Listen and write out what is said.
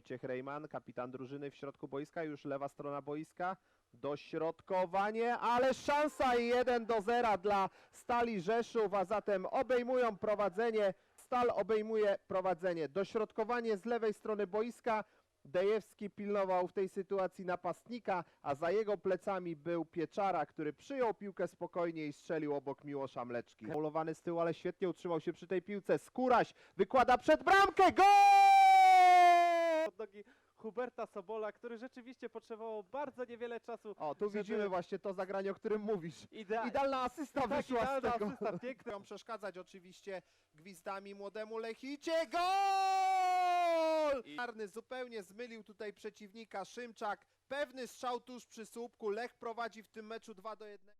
Wojciech Rejman, kapitan drużyny w środku boiska, już lewa strona boiska. Dośrodkowanie, ale szansa i 1 do 0 dla Stali Rzeszów, a zatem obejmują prowadzenie. Stal obejmuje prowadzenie. Dośrodkowanie z lewej strony boiska. Dejewski pilnował w tej sytuacji napastnika, a za jego plecami był Pieczara, który przyjął piłkę spokojnie i strzelił obok Miłosza Mleczki. Faulowany z tyłu, ale świetnie utrzymał się przy tej piłce. Skóraś wykłada przed bramkę. Gol! Nogi Huberta Sobola, który rzeczywiście potrzebował bardzo niewiele czasu. O, tu żeby- widzimy właśnie to zagranie, o którym mówisz. Idea... Idealna asysta tak, wyszła z idealna tego. asysta, piękny. Chcą przeszkadzać oczywiście gwizdami młodemu Lechicie. Gol! Czarny zupełnie zmylił tutaj przeciwnika Szymczak. Pewny strzał tuż przy słupku. Lech prowadzi w tym meczu 2 do 1.